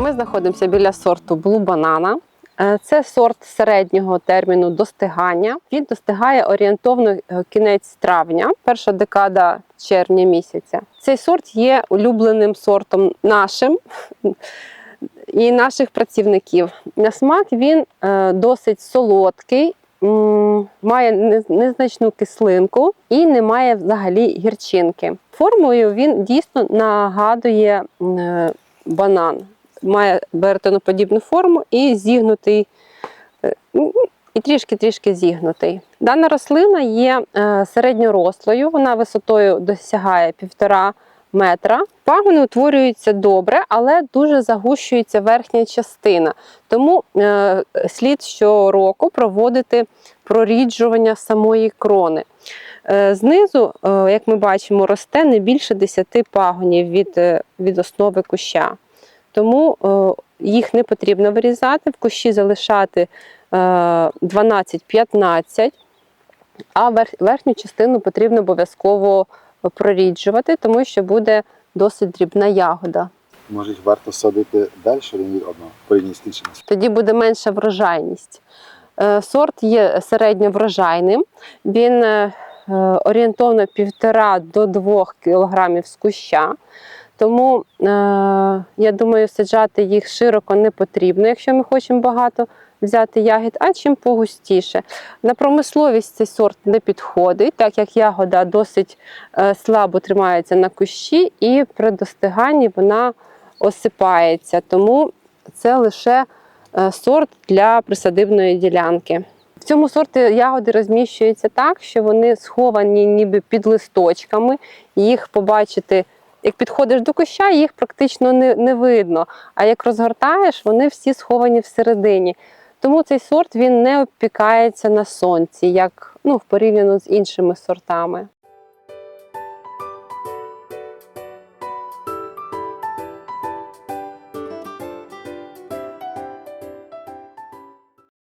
Ми знаходимося біля сорту Blue Banana. Е, Це сорт середнього терміну достигання. Він достигає орієнтовно е, кінець травня, перша декада червня місяця. Цей сорт є улюбленим сортом нашим і наших працівників. На смак він е, досить солодкий, має незначну кислинку і не має взагалі гірчинки. Формою він дійсно нагадує банан. Має беретоноподібну форму і зігнутий, е, ну, і трішки-трішки зігнутий. Дана рослина є е, середньорослою, вона висотою досягає півтора метра. Пагони утворюються добре, але дуже загущується верхня частина. Тому е, слід щороку проводити проріджування самої крони. Е, знизу, е, як ми бачимо, росте не більше 10 пагонів від, е, від основи куща. Тому е, їх не потрібно вирізати, в кущі залишати е, 12-15, а верхню частину потрібно обов'язково проріджувати, тому що буде досить дрібна ягода. Може, їх варто садити далі один від одного, порівняно з іншими. Тоді буде менша врожайність. Е, Сорт є середньоврожайним. Він е, е, орієнтовно 1,5 до 2 кг з куща. Тому е, я думаю, саджати їх широко не потрібно, якщо ми хочемо багато взяти ягід, а чим погустіше. На промисловість цей сорт не підходить, так як ягода досить е, слабо тримається на кущі, і при достиганні вона осипається. Тому це лише е, сорт для присадибної ділянки. В цьому сорті ягоди розміщуються так, що вони сховані ніби під листочками. Їх побачити, як підходиш до куща, їх практично не, не видно. А як розгортаєш, вони всі сховані всередині. Тому цей сорт він не обпікається на сонці, як ну, порівняно з іншими сортами.